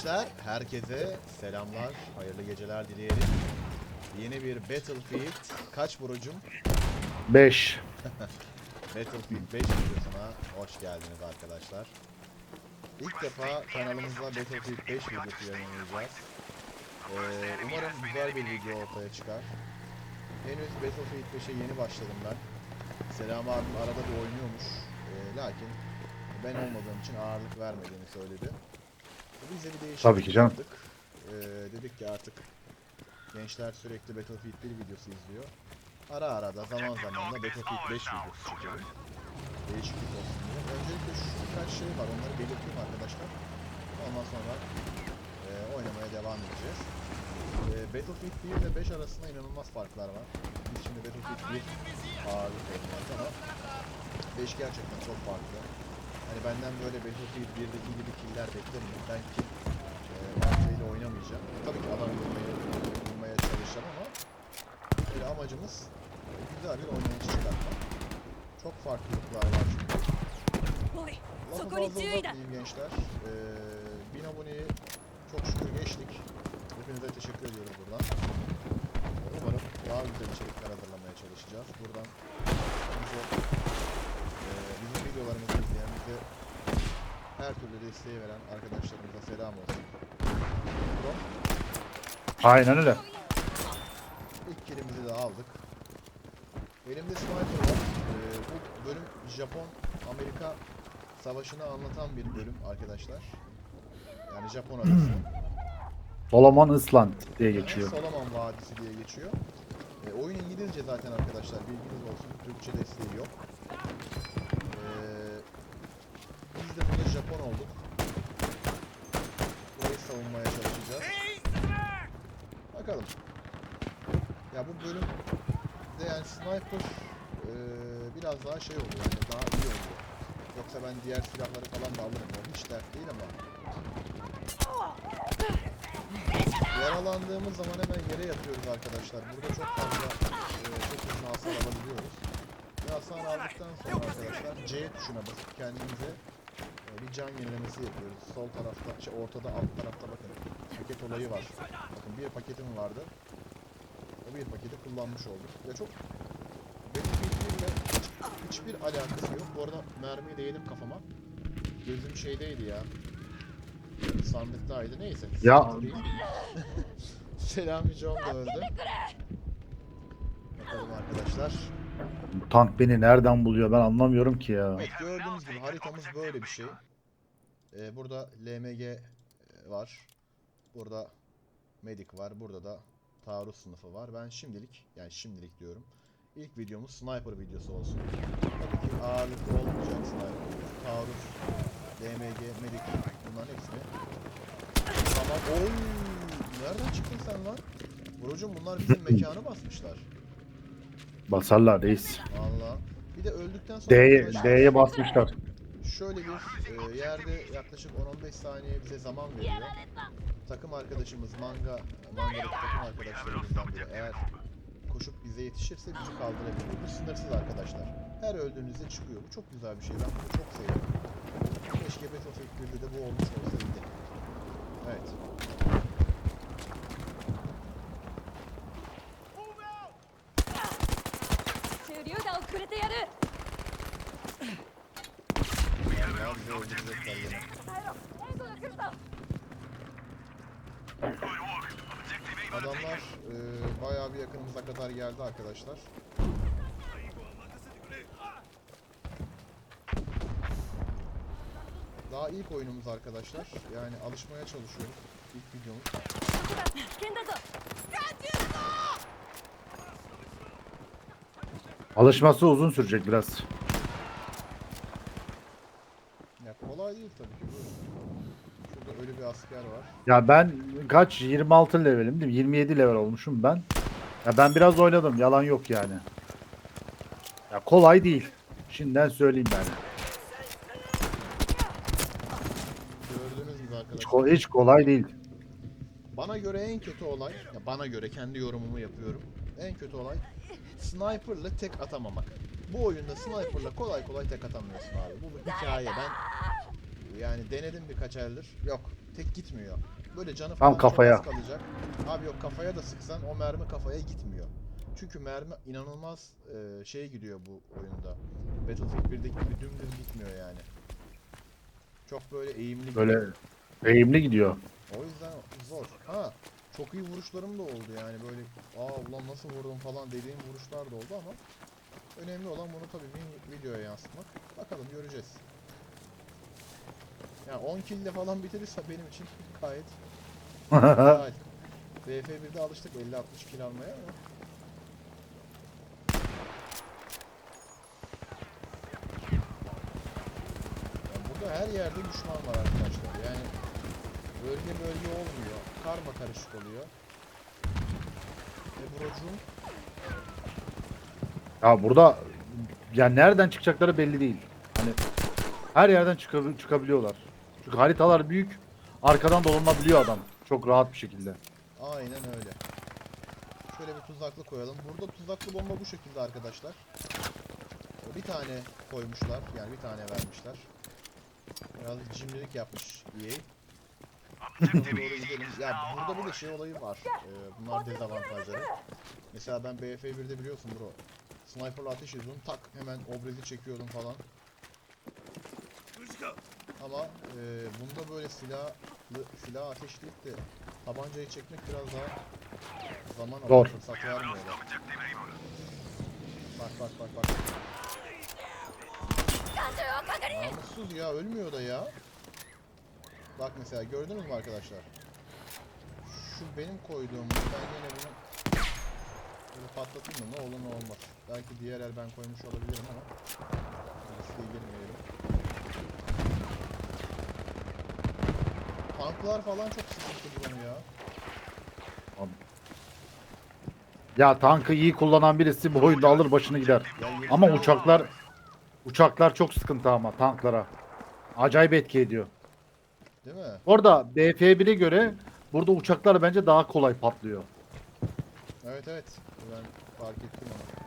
Gençler herkese selamlar, hayırlı geceler dileyelim. Yeni bir Battlefield kaç vurucum? 5. Battlefield 5 videosuna hoş geldiniz arkadaşlar. İlk defa kanalımızda Battlefield 5 videosu yayınlayacağız. Ee, umarım güzel bir video ortaya çıkar. Henüz Battlefield 5'e yeni başladım ben. Selam abim arada bir oynuyormuş. Ee, lakin ben olmadığım için ağırlık vermediğini söyledi. Biz de bir değişiklik Tabii ki canım. yaptık. Ee, dedik ki artık gençler sürekli Battlefield 1 videosu izliyor. Ara ara da zaman zaman da Battlefield 5 videosu çekelim. Değişiklik olsun diye. Öncelikle şu birkaç şey var onları belirteyim arkadaşlar. Ondan sonra e, oynamaya devam edeceğiz. E, Battlefield 1 ile 5 arasında inanılmaz farklar var. Biz şimdi Battlefield 1 ağırlık oynuyoruz ama 5 gerçekten çok farklı. Hani benden böyle Battlefield 1'deki gibi killer beklemeyin. Ben kill e, mantığıyla oynamayacağım. Tabii ki adam vurmaya, vurmaya çalışacağım ama böyle amacımız güzel bir oynayış çıkartmak. Çok farklılıklar var çünkü. Lafı fazla uzatmayayım gençler. Ee, 1000 aboneyi çok şükür geçtik. Hepinize teşekkür ediyorum buradan. Umarım daha güzel içerikler hazırlamaya çalışacağız. Buradan bize videolarımızı izleyen, bize her türlü desteği veren arkadaşlarımıza selam olsun. Bro, Aynen öyle. ilk kilimizi de aldık. Elimde sniper var. Ee, bu bölüm Japon-Amerika savaşını anlatan bir bölüm arkadaşlar. Yani Japon adası. Solomon Island diye geçiyor. Solomon Vadisi diye geçiyor. E, oyun İngilizce zaten arkadaşlar bilginiz olsun. Türkçe desteği yok. E, biz de burada Japon olduk. Burayı savunmaya çalışacağız. Bakalım. Ya bu bölüm de yani sniper e, biraz daha şey oluyor yani daha iyi oluyor. Yoksa ben diğer silahları falan da alırım. O hiç dert değil ama. Yaralandığımız zaman hemen yere yatıyoruz arkadaşlar. Burada çok fazla e, çok uzun hasar alabiliyoruz. Ve hasar aldıktan sonra arkadaşlar C tuşuna basıp kendimize e, bir can yenilemesi yapıyoruz. Sol tarafta, şey, ortada alt tarafta bakın. Paket olayı var. Bakın bir paketim vardı. O bir paketi kullanmış olduk. Ya çok Battlefield 1 ile hiç, hiçbir alakası yok. Bu arada mermiyi de yedim kafama. Gözüm şeydeydi ya. Sandıktaydı neyse. Ya-. Selami John da öldü. Bakalım arkadaşlar. Bu tank beni nereden buluyor ben anlamıyorum ki ya. Evet gördüğünüz gibi haritamız böyle bir şey. Ee, burada LMG var. Burada Medic var. Burada da taarruz sınıfı var. Ben şimdilik yani şimdilik diyorum. İlk videomuz sniper videosu olsun. Tabii ki ağırlıklı olmayacak sniper. Taarruz, LMG, Medic bunların hepsini. Tamam. Oy! Nereden çıktın sen lan? Burucum bunlar bizim mekanı basmışlar. Basarlar reis. Valla. Bir de öldükten sonra D'ye D'ye basmışlar. Şöyle bir e, yerde yaklaşık 10-15 saniye bize zaman veriyor. Takım arkadaşımız Manga, Manga'daki takım arkadaşlarımızdan biri eğer koşup bize yetişirse bizi kaldırabilir. Bu sınırsız arkadaşlar. Her öldüğünüzde çıkıyor. Bu çok güzel bir şey. Ben bunu çok seviyorum. Keşke Battlefield'de de bu olmuş olsaydı. Evet. Adamlar e, bayağı bir yakınımıza kadar geldi arkadaşlar. Daha ilk oyunumuz arkadaşlar. Yani alışmaya çalışıyoruz. İlk videomuz. Alışması uzun sürecek biraz. Ya kolay değil tabii ki. Şurada ölü bir asker var. Ya ben kaç 26 levelim değil mi? 27 level olmuşum ben. Ya ben biraz oynadım yalan yok yani. Ya kolay değil. Şimdiden söyleyeyim. Gördüğünüz gibi Hiç, arkadaşlar. ko- hiç kolay değil. Bana göre en kötü olay, ya bana göre kendi yorumumu yapıyorum. En kötü olay sniper'la tek atamamak. Bu oyunda sniper'la kolay kolay tek atamıyorsun abi. Bu bir hikaye. Ben Yani denedim birkaç eldir. Yok. Tek gitmiyor. Böyle canı Tam falan kafaya. çok az kalacak. Abi yok kafaya da sıksan o mermi kafaya gitmiyor. Çünkü mermi inanılmaz e, şey gidiyor bu oyunda. Battlefield 1'deki gibi dümdüz gitmiyor yani. Çok böyle eğimli Böyle gidiyor. eğimli gidiyor. O yüzden zor. Ha çok iyi vuruşlarım da oldu yani böyle aa ulan nasıl vurdum falan dediğim vuruşlar da oldu ama önemli olan bunu tabii videoya yansıtmak. Bakalım göreceğiz. Yani 10 kill ile falan bitirirse benim için gayet güzel. BF1'de alıştık 50-60 kill almaya ama Yani burada her yerde düşman var arkadaşlar. Yani bölge bölge olmuyor. Karma karışık oluyor. E Brocuğum Ya burada yani nereden çıkacakları belli değil. Hani her yerden çıkabi- çıkabiliyorlar. Çünkü haritalar büyük. Arkadan dolanabiliyor adam. Çok rahat bir şekilde. aynen öyle. Şöyle bir tuzaklı koyalım. Burada tuzaklı bomba bu şekilde arkadaşlar. Bir tane koymuşlar. Yani bir tane vermişler. Biraz cimrilik yapmış EA. Ona doğru gidelim. Ya burada bir de şey olayı var. Ee, bunlar dezavantajları. Mesela ben BF1'de biliyorsun bro. Sniper'la ateş ediyordum. Tak hemen obrezi çekiyordum falan ama e, bunda böyle silahlı silah ateşleyip de tabancayı çekmek biraz daha zaman Zor. alır. Fırsat vermiyor. Bak bak bak bak. Namussuz ya ölmüyor da ya. Bak mesela gördünüz mü arkadaşlar? Şu benim koyduğum ben yine bunu böyle patlatayım mı ne olur ne olmaz. Belki diğer el ben koymuş olabilirim ama riske girmeyelim. Tanklar falan çok sıkıntı buranın ya. Ya tankı iyi kullanan birisi bu oyunda alır başını gider. Ama uçaklar uçaklar çok sıkıntı ama tanklara. Acayip etki ediyor. Değil mi? Orada BF1'e göre burada uçaklar bence daha kolay patlıyor. Evet evet. Ben fark ettim onu.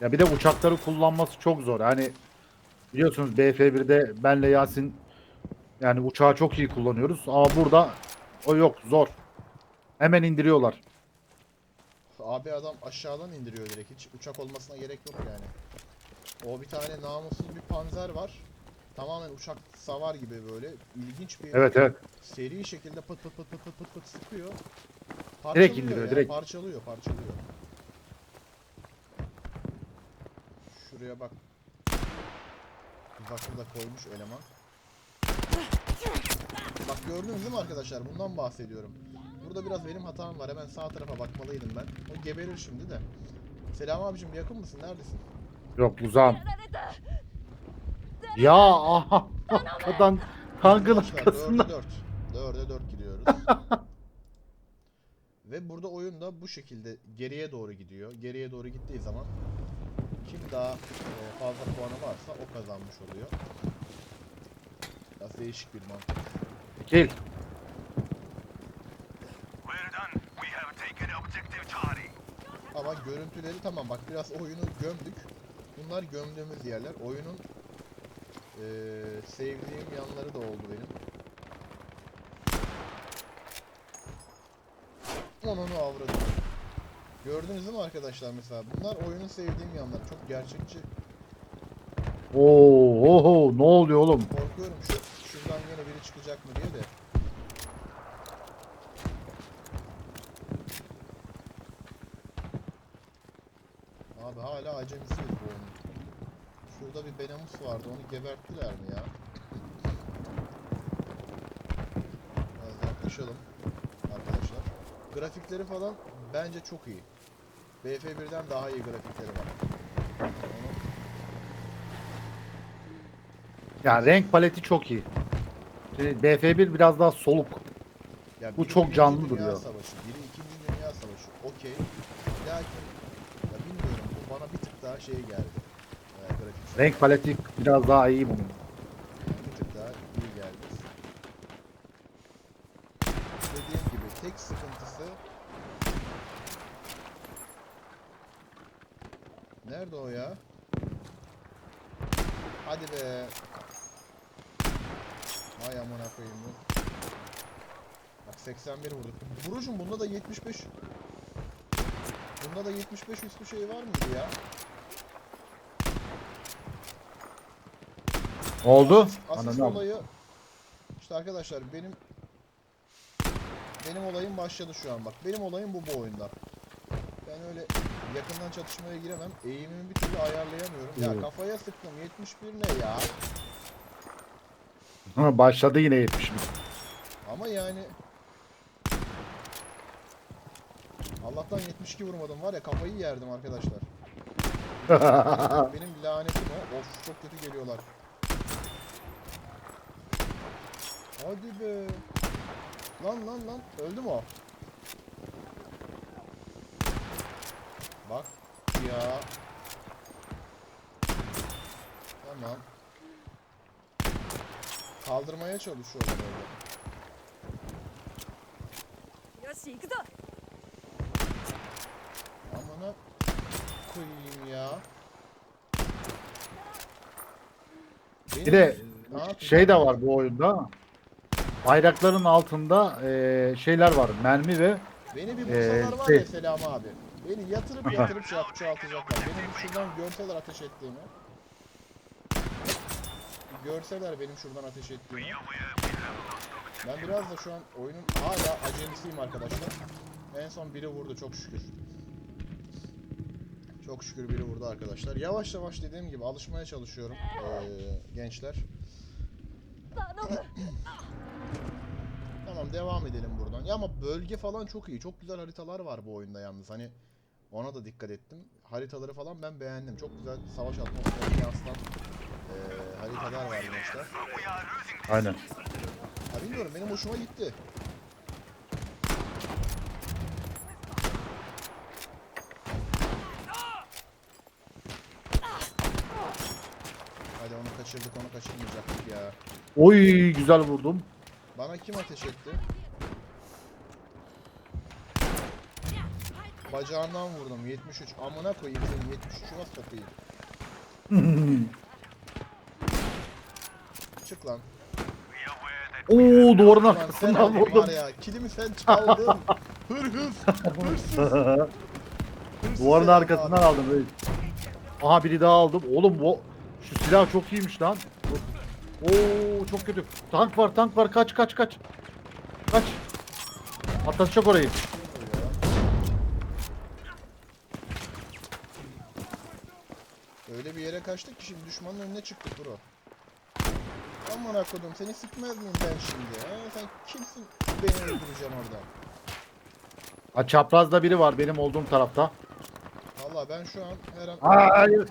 Ya bir de uçakları kullanması çok zor. Hani biliyorsunuz BF1'de benle Yasin yani uçağı çok iyi kullanıyoruz ama burada o yok zor. Hemen indiriyorlar. Abi adam aşağıdan indiriyor direkt. Hiç uçak olmasına gerek yok yani. O bir tane namussuz bir panzer var. Tamamen uçak savar gibi böyle ilginç bir Evet evet. seri şekilde pıt pıt pıt pıt pıt pıt pıt sıkıyor. Direkt Parçalıyor indiriyor, yani, direkt. Parçalıyor, parçalıyor. Şuraya bak. Tuzakları da koymuş eleman. Bak gördünüz değil mi arkadaşlar? Bundan bahsediyorum. Burada biraz benim hatam var. Hemen sağ tarafa bakmalıydım ben. O geberir şimdi de. Selam abicim yakın mısın? Neredesin? Yok uzağım. Ya aha. Arkadan tankın arkasından. 4. 4'e 4 gidiyoruz. Ve burada oyun da bu şekilde geriye doğru gidiyor. Geriye doğru gittiği zaman kim daha e, fazla puanı varsa o kazanmış oluyor. Biraz değişik bir mantık. Gel. We're done. We have taken objective Charlie. Ama görüntüleri tamam bak biraz oyunu gömdük. Bunlar gömdüğümüz yerler. Oyunun e, sevdiğim yanları da oldu benim. Onunu avradım. Gördünüz değil mi arkadaşlar mesela? Bunlar oyunun sevdiğim yanları. Çok gerçekçi. Oo, oho, ne oluyor oğlum? Korkuyorum şu şuradan yine biri çıkacak mı diye de. Abi hala acemisiyiz bu oyunun. Şurada bir Benamus vardı onu geberttiler mi ya? Biraz yaklaşalım arkadaşlar. Grafikleri falan bence çok iyi. BF1'den daha iyi grafikleri var. Onu Ya renk paleti çok iyi. Şimdi BF1 biraz daha soluk. Ya Bu biri çok Birinci canlı Dünya duruyor. Savaşı, biri İkinci Dünya Savaşı. Okey. Lakin ya bilmiyorum bu bana bir tık daha şey geldi. Ee, grafik Renk paleti biraz daha iyi bunun. bir tık daha iyi geldi. Dediğim gibi tek sıkıntısı Nerede o ya? Hadi be. Vay amına koyayım bu. Bak 81 vurduk. Vurucum bunda da 75. Bunda da 75 üstü şey var mıydı ya? Oldu. Asist, olayı işte arkadaşlar benim benim olayım başladı şu an bak. Benim olayım bu bu oyunda. Ben öyle yakından çatışmaya giremem. Eğimimi bir türlü ayarlayamıyorum. Ya kafaya sıktım. 71 ne ya? Ha, Başladı yine 70. Ama yani Allah'tan 72 vurmadım var ya kafayı yerdim arkadaşlar. benim, benim lanetim o. Of çok kötü geliyorlar. Hadi be. Lan lan lan öldü mü o? Bak ya. Tamam. Kaldırmaya çalışıyorum orada. Amına koyayım ya. Benim- Bir de şey de var bu oyunda. Bayrakların altında eee, şeyler var. Mermi ve Beni bir Ee, bulsalar var şey- ya Selam abi. Beni yatırıp yatırıp şey yap, çoğaltacaklar. Benim şuradan görsel ateş ettiğimi. Görseler benim şuradan ateş ettiğimi. Ben biraz da şu an oyunun hala acemisiyim arkadaşlar. En son biri vurdu çok şükür. Çok şükür biri vurdu arkadaşlar. Yavaş yavaş dediğim gibi alışmaya çalışıyorum ee, gençler. Tamam devam edelim buradan. Ya ama bölge falan çok iyi. Çok güzel haritalar var bu oyunda yalnız. Hani ona da dikkat ettim. Haritaları falan ben beğendim. Çok güzel savaş atmosferini yansıtan eee, haritalar var losing aynen. Ha bilmiyorum benim hoşuma gitti. Hadi onu kaçırdık onu kaçırmayacaktık ya. Oy güzel vurdum. Bana kim ateş etti? Bacağından vurdum 73. Amına koyayım senin 73'ü nasıl sokayım? Çık lan. Oo duvarın Ulan sen arkasından vurdum. var ya. Kilimi sen çaldın. Hırhız. Hırsız. Hırsız Duvarın arkasından abi. aldım. böyle. Aha biri daha aldım. Oğlum bu şu silah çok iyiymiş lan. Oo çok kötü. Tank var tank var kaç kaç kaç. Kaç. Atlatacak orayı. Öyle bir yere kaçtık ki şimdi düşmanın önüne çıktık bro. Aman akıdım seni sıkmaz mıyım ben şimdi? He? Sen kimsin beni öldüreceğim orada? Ha, çaprazda biri var benim olduğum tarafta. Valla ben şu an her an... Hayır.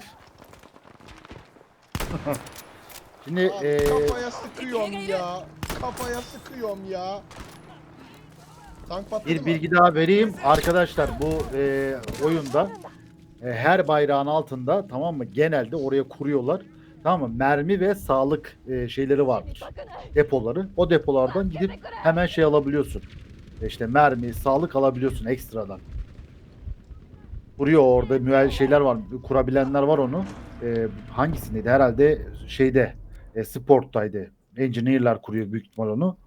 Şimdi Abi eee kafaya sıkıyorum ya. Kafaya sıkıyorum ya. Tank patladı bir mı? bilgi daha vereyim. Arkadaşlar bu eee, oyunda e, her bayrağın altında tamam mı? Genelde oraya kuruyorlar. Tamam mı? Mermi ve sağlık e, şeyleri vardır. Depoları. O depolardan gidip hemen şey alabiliyorsun. E işte mermi, sağlık alabiliyorsun ekstradan. Kuruyor orada müel şeyler var. Kurabilenler var onu. E, hangisindeydi? Herhalde şeyde e, sporttaydı. Engineer'lar kuruyor büyük ihtimal onu.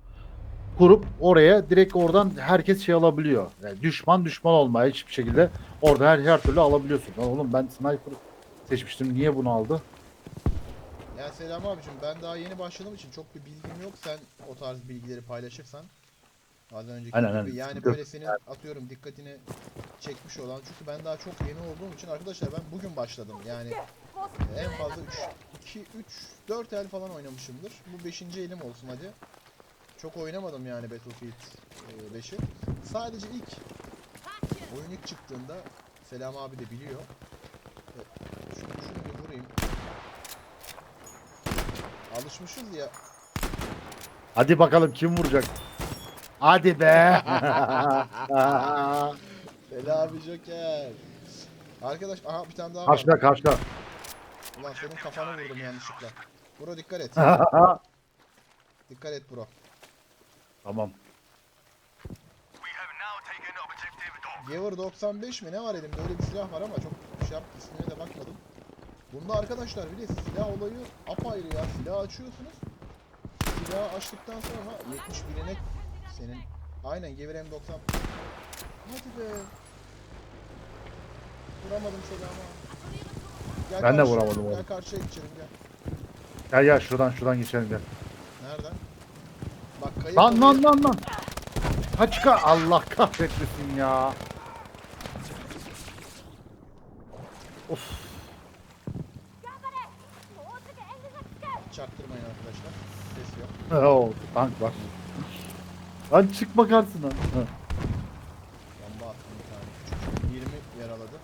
Kurup oraya direkt oradan herkes şey alabiliyor. Yani düşman düşman olmaya hiçbir şekilde orada her, her türlü alabiliyorsun. Lan oğlum ben sniper seçmiştim. Niye bunu aldı? Ya selam abicim ben daha yeni başladığım için çok bir bilgim yok. Sen o tarz bilgileri paylaşırsan az önceki Aynen, gibi aynen. yani böyle senin atıyorum dikkatini çekmiş olan çünkü ben daha çok yeni olduğum için arkadaşlar ben bugün başladım. Yani en fazla 3 2 3 4 el falan oynamışımdır. Bu 5. elim olsun hadi. Çok oynamadım yani Battlefield e, 5'i. Sadece ilk oyun ilk çıktığında Selam abi de biliyor. E, Şunu, şunu bir vurayım. Alışmışız ya. Hadi bakalım kim vuracak? Hadi be. Bela abi Joker. Arkadaş aha bir tane daha var. karşıda karşıda. Ulan senin kafanı vurdum yanlışlıkla. Bro dikkat et. dikkat et bro. tamam. Gever 95 mi ne var elimde öyle bir silah var ama çok şey yap ismine de bakmadım. Bunda arkadaşlar bir de silah olayı apayrı ya. Silah açıyorsunuz. Silahı açtıktan sonra 71'ine senin aynen Gevir M90 Hadi be. Vuramadım seni ama. Gel Ben de karşıya- vuramadım Gel oğlum. karşıya geçelim gel. Gel gel şuradan şuradan geçelim gel. Nereden? Bak kayıp Lan lan lan lan. Kaç ka Allah kahretmesin ya. Of. Yok. Oo, tank var. Lan çık bakarsın ha. Hı. Bomba attım bir tane. Küçük. 20 yaraladı.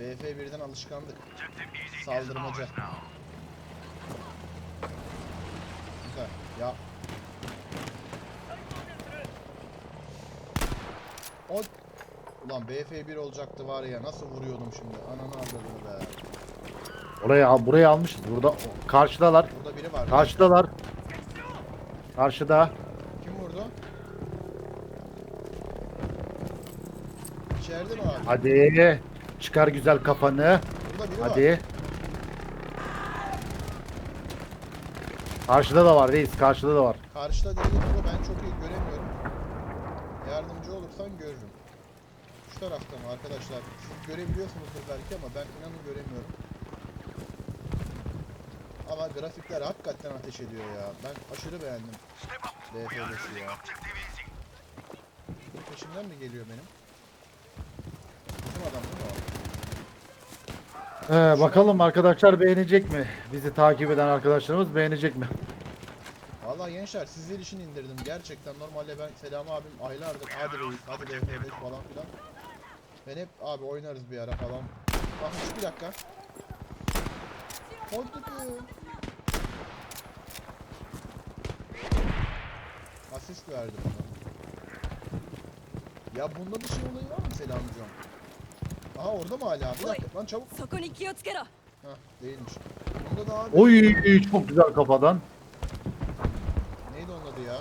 BF1'den alışkanlık. Objective easy is Saldırmaca. Güzel. Ya. O Ulan BF1 olacaktı var ya nasıl vuruyordum şimdi ananı avradını be. Oraya al, buraya almışız. Burada karşıdalar. Burada biri var. Karşıdalar. Karşıda. Kim vurdu? İçeride mi abi? Hadi. Çıkar güzel kafanı. Burada biri var. Hadi. Karşıda da var reis. Karşıda da var. Karşıda değil ama ben çok iyi göremiyorum. Yardımcı olursan görürüm. Şu tarafta mı arkadaşlar? Siz görebiliyorsunuzdur belki ama ben inanın göremiyorum. Ama grafikler hakikaten ateş ediyor ya. Ben aşırı beğendim. Losing ya. Peşimden mi geliyor benim? Bizim adam değil mi o? Ee, bakalım arkadaşlar beğenecek mi? Bizi takip eden arkadaşlarımız beğenecek mi? Vallahi gençler sizler için indirdim. Gerçekten normalde ben Selam abim aylardır hadi reis hadi BF5 falan filan. Ben hep abi oynarız bir ara falan. Bak bir dakika. Korktum. Asist verdi bana. Ya bunda bir şey olayı var mı Selamcığım? Aha orada mı hala? Bir dakika lan çabuk. Heh değilmiş. Bunda da abi. Oy çok güzel kafadan. Neydi onun adı ya?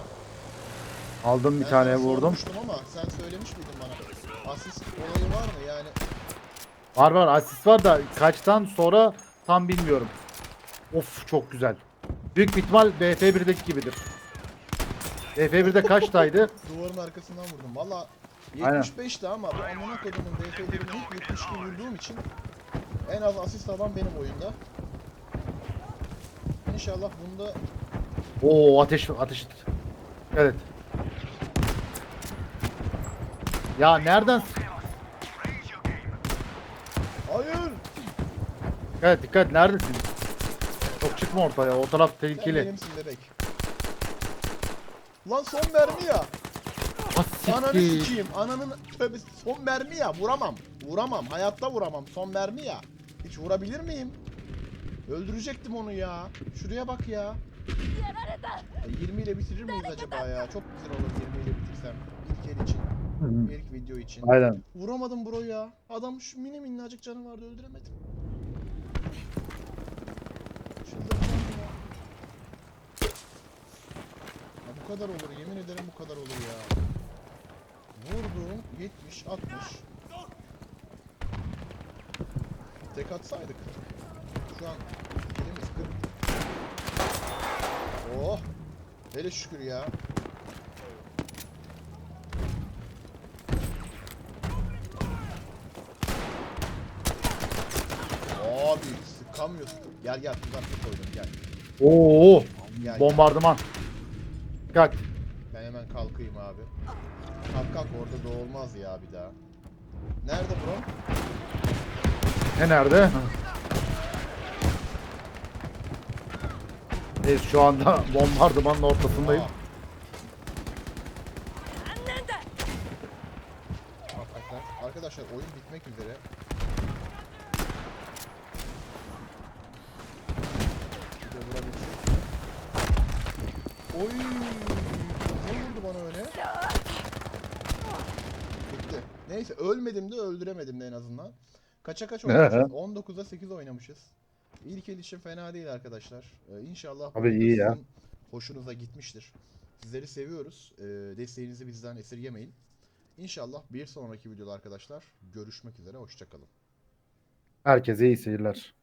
Aldım bir Ben tane vurdum. ama sen söylemiş miydin bana? Asist olayı var mı yani? Var var asist var da kaçtan sonra tam bilmiyorum. Of çok güzel. Büyük bir ihtimal BF1'deki gibidir. BF1'de kaçtaydı? Duvarın arkasından vurdum. Valla Aynen. 75'ti ama bu amına kodumun BF1'ini ilk 72 vurduğum için en az asist alan benim oyunda. İnşallah bunda Oo ateş ateş. Evet. Ya nereden? Hayır. Evet dikkat neredesin? Çok çıkma ortaya o taraf tehlikeli. Lan son mermi ya. Ah, Ananı Asiktir. sikeyim. Ananın tövbe son mermi ya. Vuramam. Vuramam. Hayatta vuramam. Son mermi ya. Hiç vurabilir miyim? Öldürecektim onu ya. Şuraya bak ya. 20 ile bitirir miyiz acaba ya? Çok güzel olur 20 ile bitirsem. İlk el için. İlk video için. Aynen. Vuramadım bro ya. Adam şu mini minnacık canı vardı öldüremedim. Çıldıracağım ya. ya. Bu kadar olur yemin ederim bu kadar olur ya. Vurdum 70 60. Tek atsaydık. Şu an elimiz 40. Oh. Hele şükür ya. Abi yanmıyorsun. Gel gel tuzakta koydum gel. Oo, bombardıman. Kalk. Ben hemen kalkayım abi. Kalk kalk orada da olmaz ya bir daha. Nerede bro? Ne nerede? Evet şu anda bombardımanın ortasındayım. Aa. Arkadaşlar oyun bitmek üzere. Oy! Ne vurdu bana öyle? Bitti. Neyse ölmedim de öldüremedim de en azından. Kaça kaç oynamışız? 19'a 8 oynamışız. İlk el için fena değil arkadaşlar. Ee, inşallah Abi iyi ya. hoşunuza gitmiştir. Sizleri seviyoruz. Ee, desteğinizi bizden esirgemeyin. İnşallah bir sonraki videoda arkadaşlar görüşmek üzere. Hoşçakalın. Herkese iyi seyirler.